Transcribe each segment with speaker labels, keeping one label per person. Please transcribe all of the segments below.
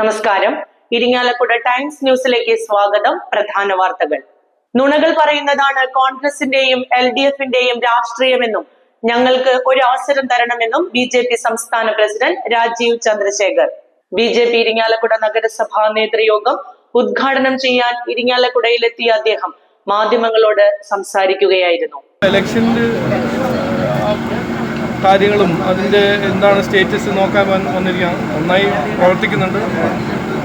Speaker 1: നമസ്കാരം. ഇരിങ്ങാലക്കുട ടൈംസ് ന്യൂസിലേക്ക് സ്വാഗതം. പ്രധാന വാർത്തകൾ. നുണകൾ പറയുന്നതാണ് കോൺഗ്രസിന്റെയും എൽ ഡി എഫിന്റെയും രാഷ്ട്രീയമെന്നും ഞങ്ങൾക്ക് ഒരു അവസരം തരണമെന്നും ബി ജെ പി സംസ്ഥാന president Rajeev Chandrasekhar. B J P Irinjalakuda നഗരസഭാ നേതൃയോഗം ഉദ്ഘാടനം ചെയ്യാൻ ഇരിങ്ങാലക്കുടയിലെത്തിയ അദ്ദേഹം മാധ്യമങ്ങളോട് സംസാരിക്കുകയായിരുന്നു.
Speaker 2: കാര്യങ്ങളും അതിന്റെ എന്താണ് സ്റ്റേറ്റസ് നോക്കാൻ വന്നിരിക്കുക നന്നായി പ്രവർത്തിക്കുന്നുണ്ട്.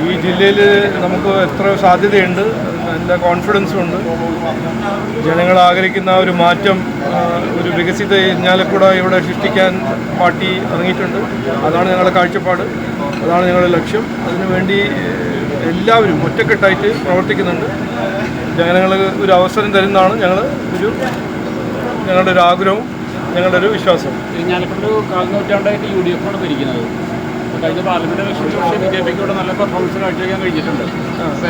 Speaker 2: ഈ ജില്ലയിൽ നമുക്ക് എത്ര സാധ്യതയുണ്ട്? നല്ല കോൺഫിഡൻസും ഉണ്ട്. ജനങ്ങൾ ആഗ്രഹിക്കുന്ന ഒരു മാറ്റം ഒരു വികസിത ഇഞ്ഞാലക്കുട ഇവിടെ സൃഷ്ടിക്കാൻ പാർട്ടി ഇറങ്ങിയിട്ടുണ്ട്. അതാണ് ഞങ്ങളുടെ കാഴ്ചപ്പാട്. അതാണ് ഞങ്ങളുടെ ലക്ഷ്യം. അതിനുവേണ്ടി എല്ലാവരും ഒറ്റക്കെട്ടായിട്ട് പ്രവർത്തിക്കുന്നുണ്ട്. ജനങ്ങൾ ഒരു അവസരം തരുന്നതാണ് ഞങ്ങൾ ഒരു ഞങ്ങളുടെ ഒരു ആഗ്രഹവും ഞങ്ങളുടെ ഒരു വിശ്വാസം
Speaker 3: ഞാനിപ്പോൾ ഒരു കാൽനൂറ്റാണ്ടായിട്ട് യു ഡി എഫ് ആണ് ഭരിക്കുന്നത് കഴിഞ്ഞ പാർലമെന്റ് ഇലക്ഷനിൽ പക്ഷേ ബി ജെ പിക്ക് ഇവിടെ നല്ല പെർഫോമൻസ് കാഴ്ചവെക്കാൻ കഴിഞ്ഞിട്ടുണ്ട്.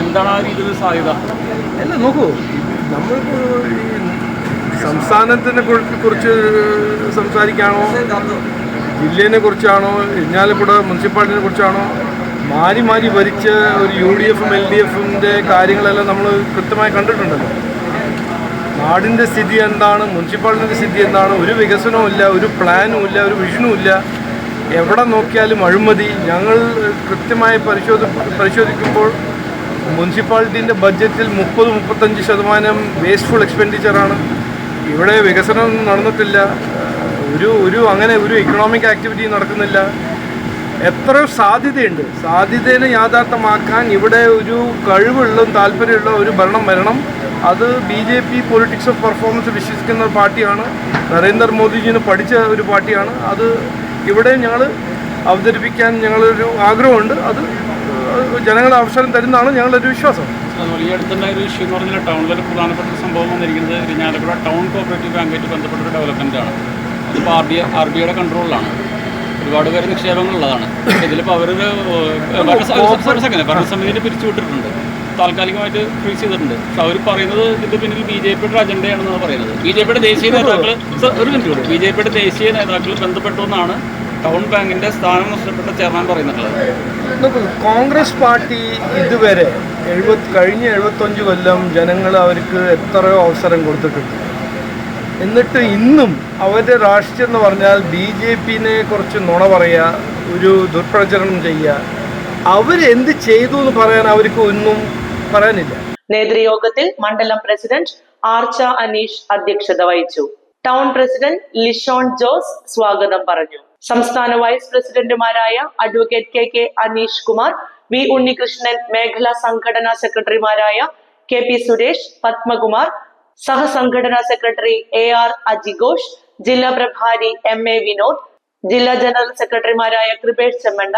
Speaker 3: എന്താണ് ആ രീതിയിൽ സാധ്യത?
Speaker 2: അല്ല നോക്കൂ. നമ്മളിപ്പോൾ സംസ്ഥാനത്തിനെ കുറിച്ച് സംസാരിക്കാണോ ജില്ലേനെ കുറിച്ചാണോ? ഇരിഞ്ഞാലക്കുട മുനിസിപ്പാലിറ്റിനെ കുറിച്ചാണോ? മാറി മാറി ഭരിച്ച ഒരു യു ഡി എഫും എൽ ഡി എഫിന്റെ കാര്യങ്ങളെല്ലാം നമ്മൾ കൃത്യമായി കണ്ടിട്ടുണ്ടല്ലോ. നാടിന്റെ സ്ഥിതി എന്താണ് മുനിസിപ്പാലിറ്റിന്റെ സ്ഥിതി എന്താണ് ഒരു വികസനവും ഇല്ല ഒരു പ്ലാനും ഇല്ല ഒരു വിഷനും ഇല്ല. എവിടെ നോക്കിയാലും അഴിമതി. ഞങ്ങൾ കൃത്യമായി പരിശോധി പരിശോധിക്കുമ്പോൾ മുനിസിപ്പാലിറ്റീന്റെ ബഡ്ജറ്റിൽ മുപ്പത് മുപ്പത്തഞ്ച് ശതമാനം വേസ്റ്റ്ഫുൾ എക്സ്പെൻഡിച്ചറാണ് ഇവിടെ വികസനം നടന്നിട്ടില്ല. ഒരു ഒരു അങ്ങനെ ഒരു ഇക്കണോമിക് ആക്ടിവിറ്റി നടക്കുന്നില്ല. എത്ര സാധ്യതയുണ്ട്? സാധ്യതയെ യാഥാർത്ഥ്യമാക്കാൻ ഇവിടെ ഒരു കഴിവുള്ളതും താല്പര്യമുള്ള ഒരു ഭരണം വരണം. അത് B J P politics of performance വിശ്വസിക്കുന്ന ഒരു പാർട്ടിയാണ്. നരേന്ദ്രമോദിജിന് പഠിച്ച ഒരു പാർട്ടിയാണ്. അത് ഇവിടെ ഞങ്ങൾ അവതരിപ്പിക്കാൻ ഞങ്ങളൊരു ആഗ്രഹമുണ്ട്. അത് ജനങ്ങളെ അവസരം തരുന്നതാണ് ഞങ്ങളുടെ ഒരു വിശ്വാസം.
Speaker 3: അതുപോലെ ഈ അടുത്തുണ്ടായ ഒരു ഇഷ്യൂ എന്ന് പറഞ്ഞാൽ ടൗണിലൊരു പ്രധാനപ്പെട്ട സംഭവം വന്നിരിക്കുന്നത് ഇരിഞ്ഞാലക്കുട ടൗൺ കോപ്പറേറ്റീവ് ബാങ്കായിട്ട് ബന്ധപ്പെട്ട ഒരു ഡെവലപ്മെന്റാണ് അതിപ്പോൾ ആർ ബി ആർ ബി ഐയുടെ കൺട്രോളിലാണ് ഒരുപാട് പേര് നിക്ഷേപങ്ങളുള്ളതാണ്. ഇതിലിപ്പോൾ അവർ ഭരണസമിതിയിൽ പിരിച്ചുവിട്ടിട്ടുണ്ട്. താൽക്കാലികമായിട്ട് ഫ്രീസ് ചെയ്തിട്ടുണ്ട്. പക്ഷെ അവർ പറയുന്നത് ഇതിന്റെ പിന്നിൽ ബി ജെ പിയുടെ അജണ്ടയാണെന്നാണ് പറയുന്നത്. ബി ജെ പിയുടെ ദേശീയ നേതാക്കൾ ഒരു മിനിറ്റ് കൂടി. ബി ജെ പിയുടെ ദേശീയ നേതാക്കൾ ബന്ധപ്പെട്ടു എന്നാണ് ടൗൺ ബാങ്കിന്റെ സ്ഥാനം നഷ്ടപ്പെട്ട ചെയർമാൻ പറയുന്നുള്ളത്
Speaker 2: കോൺഗ്രസ് പാർട്ടി ഇതുവരെ എഴുപത് കഴിഞ്ഞ എഴുപത്തഞ്ച് കൊല്ലം ജനങ്ങൾ അവർക്ക് എത്രയോ അവസരം കൊടുത്തിട്ടുണ്ട്. എന്നിട്ട് ഇന്നും അവരുടെ രാഷ്ട്രീയം എന്ന് പറഞ്ഞാൽ ബി ജെ പിനെ കുറിച്ച് നുണ പറയുക ഒരു ദുർപ്രചരണം ചെയ്യുക അവരെന്ത് ചെയ്തു എന്ന് പറയാൻ അവർക്ക് ഒന്നും പറയാനില്ല.
Speaker 1: നേതൃയോഗത്തിൽ മണ്ഡലം പ്രസിഡന്റ് ആർച്ച അനീഷ് അധ്യക്ഷത വഹിച്ചു. ടൗൺ പ്രസിഡന്റ് ലിഷോൺ ജോസ് സ്വാഗതം പറഞ്ഞു. സംസ്ഥാന വൈസ് പ്രസിഡന്റുമാരായ advocate K K Aneesh Kumar V Unnikrishnan മേഖലാ സംഘടനാ സെക്രട്ടറിമാരായ കെ പി സുരേഷ് പത്മകുമാർ സഹസംഘടനാ സെക്രട്ടറി എ ആർ അജിഘോഷ് ജില്ലാ പ്രഭാരി എം എ വിനോദ് ജില്ലാ ജനറൽ സെക്രട്ടറിമാരായ കൃപേഷ് ചെമ്മണ്ട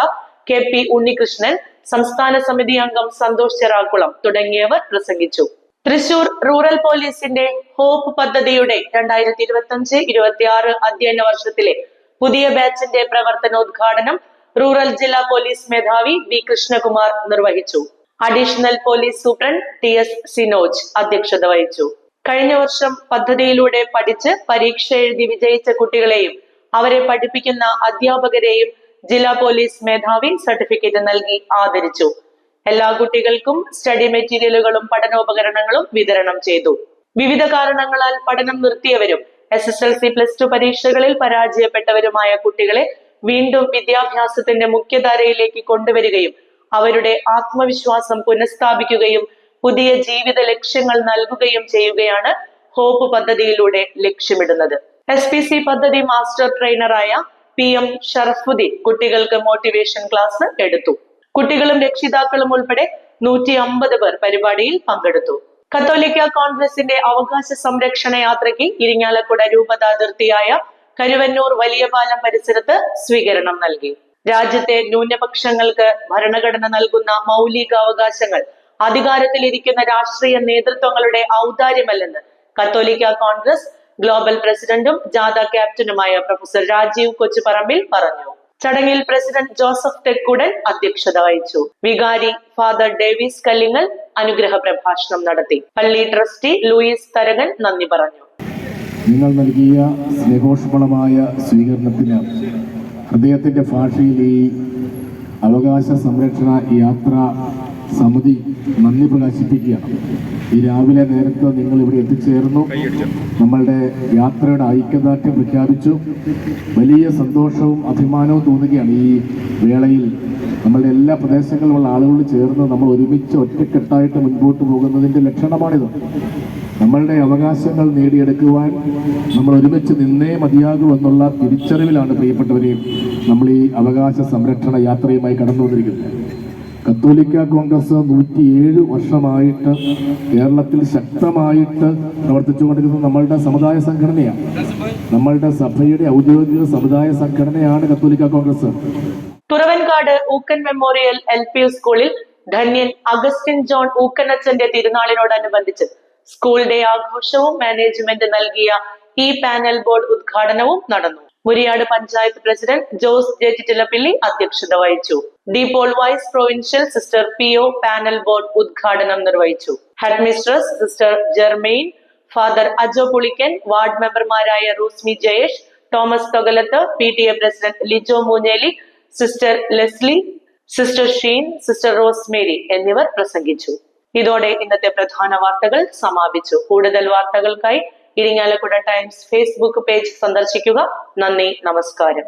Speaker 1: കെ പി ഉണ്ണികൃഷ്ണൻ സംസ്ഥാന സമിതി അംഗം സന്തോഷ് ചെറാക്കുളം തുടങ്ങിയവർ പ്രസംഗിച്ചു. തൃശൂർ റൂറൽ പോലീസിന്റെ ഹോപ്പ് പദ്ധതിയുടെ രണ്ടായിരത്തി ഇരുപത്തി അഞ്ച് ഇരുപത്തി ആറ് അധ്യയന വർഷത്തിലെ പുതിയ ബാച്ചിന്റെ പ്രവർത്തനോദ്ഘാടനം റൂറൽ ജില്ലാ പോലീസ് മേധാവി വി കൃഷ്ണകുമാർ നിർവഹിച്ചു. Additional police superintendent T S Sinoj അധ്യക്ഷത വഹിച്ചു. കഴിഞ്ഞ വർഷം പദ്ധതിയിലൂടെ പഠിച്ച് പരീക്ഷ എഴുതി വിജയിച്ച കുട്ടികളെയും അവരെ പഠിപ്പിക്കുന്ന അധ്യാപകരെയും ജില്ലാ പോലീസ് മേധാവി സർട്ടിഫിക്കറ്റ് നൽകി ആദരിച്ചു. എല്ലാ കുട്ടികൾക്കും സ്റ്റഡി മെറ്റീരിയലുകളും പഠനോപകരണങ്ങളും വിതരണം ചെയ്തു. വിവിധ കാരണങ്ങളാൽ പഠനം നിർത്തിയവരും S S L C plus two പരീക്ഷകളിൽ പരാജയപ്പെട്ടവരുമായ കുട്ടികളെ വീണ്ടും വിദ്യാഭ്യാസത്തിന്റെ മുഖ്യധാരയിലേക്ക് കൊണ്ടുവരികയും അവരുടെ ആത്മവിശ്വാസം പുനഃസ്ഥാപിക്കുകയും പുതിയ ജീവിത ലക്ഷ്യങ്ങൾ നൽകുകയും ചെയ്യുകയാണ് ഹോപ്പ് പദ്ധതിയിലൂടെ ലക്ഷ്യമിടുന്നത്. എസ് പദ്ധതി മാസ്റ്റർ ട്രെയിനറായ പി എം ഷറഫുദ്ദീൻ കുട്ടികൾക്ക് മോട്ടിവേഷൻ ക്ലാസ് എടുത്തു. കുട്ടികളും രക്ഷിതാക്കളും ഉൾപ്പെടെ നൂറ്റി അമ്പത് പേർ പരിപാടിയിൽ പങ്കെടുത്തു. കത്തോലിക്ക കോൺഗ്രസിന്റെ അവകാശ സംരക്ഷണ യാത്രയ്ക്ക് ഇരിങ്ങാലക്കുട രൂപത അതിർത്തിയായ കരുവന്നൂർ വലിയപാലം പരിസരത്ത് സ്വീകരണം നൽകി. രാജ്യത്തെ ന്യൂനപക്ഷങ്ങൾക്ക് ഭരണഘടന നൽകുന്ന മൗലിക അവകാശങ്ങൾ അധികാരത്തിലിരിക്കുന്ന രാഷ്ട്രീയ നേതൃത്വങ്ങളുടെ ഔദാര്യമല്ലെന്ന് കത്തോലിക്ക കോൺഗ്രസ് ഗ്ലോബൽ പ്രസിഡന്റും ജാഥ ക്യാപ്റ്റനുമായ പ്രൊഫസർ രാജീവ് കൊച്ചുപറമ്പിൽ പറഞ്ഞു. ചടങ്ങിൽ പ്രസിഡന്റ് ജോസഫ് തെക്കുടൻ അധ്യക്ഷത വഹിച്ചു. വികാരി ഫാദർ ഡേവിസ് കല്ലിങ്ങൽ അനുഗ്രഹ പ്രഭാഷണം നടത്തി. പള്ളി ട്രസ്റ്റി ലൂയിസ് തരകൻ നന്ദി പറഞ്ഞു.
Speaker 4: നിങ്ങൾ നൽകിയ സ്നേഹോഷ്മളമായ സ്വീകരണത്തിന് ഹൃദയത്തിന്റെ ഭാഷയിൽ ഈ അവകാശ സംരക്ഷണ യാത്രാ സമിതി നന്ദി പ്രകാശിപ്പിക്കുകയാണ്. ഈ രാവിലെ നേരത്തെ നിങ്ങൾ ഇവിടെ എത്തിച്ചേർന്നു. നമ്മളുടെ യാത്രയുടെ ഐക്യദാർഢ്യം പ്രഖ്യാപിച്ചു. വലിയ സന്തോഷവും അഭിമാനവും തോന്നുകയാണ് ഈ വേളയിൽ. നമ്മളുടെ എല്ലാ പ്രദേശങ്ങളിലുള്ള ആളുകൾ ചേർന്ന് നമ്മൾ ഒരുമിച്ച് ഒറ്റക്കെട്ടായിട്ട് മുൻപോട്ട് പോകുന്നതിന്റെ ലക്ഷണമാണിത്. നമ്മളുടെ അവകാശങ്ങൾ നേടിയെടുക്കുവാൻ നമ്മൾ ഒരുമിച്ച് നിന്നേ മതിയാകൂ എന്നുള്ള തിരിച്ചറിവിലാണ് പ്രിയപ്പെട്ടവരെയും നമ്മൾ ഈ അവകാശ സംരക്ഷണ യാത്രയുമായി കടന്നു വന്നിരിക്കുന്നത് കത്തോലിക്ക കോൺഗ്രസ് നൂറ്റിയേഴ് വർഷമായിട്ട് കേരളത്തിൽ ശക്തമായിട്ട് പ്രവർത്തിച്ചുകൊണ്ടിരിക്കുന്നത് നമ്മളുടെ സമുദായ സംഘടനയാണ്. നമ്മളുടെ സഭയുടെ ഔദ്യോഗിക സമുദായ സംഘടനയാണ് കത്തോലിക്ക Congress.
Speaker 1: Thuravankad Ookken memorial L P U സ്കൂളിൽ ധന്യൻ അഗസ്റ്റിൻ ജോൺ ഊക്കനച്ചന്റെ തിരുനാളിനോടനുബന്ധിച്ച് സ്കൂൾ ഡേ ആഘോഷവും മാനേജ്മെന്റ് നൽകിയ ഇ പാനൽ ബോർഡ് ഉദ്ഘാടനവും നടന്നു. മുരിയാട് പഞ്ചായത്ത് പ്രസിഡന്റ് ജോസ് ജെ ചിറ്റിലപ്പിള്ളി അധ്യക്ഷത വഹിച്ചു. DePaul vice provincial sister P O panel board ഉദ്ഘാടനം നിർവഹിച്ചു. Headmistress sister Germaine father Ajo Pulickan ward മെമ്പർമാരായ Rosmy Jayesh Thomas Thogalath P T A president Lijo Moonjely sister Leslie sister Sheen sister Rosemary എന്നിവർ പ്രസംഗിച്ചു. ഇതോടെ ഇന്നത്തെ പ്രധാന വാർത്തകൾ സമാപിച്ചു. കൂടുതൽ വാർത്തകൾക്കായി ഇരിങ്ങാലക്കുട ടൈംസ് ഫേസ്ബുക്ക് പേജ് സന്ദർശിക്കുക. നന്ദി നമസ്കാരം.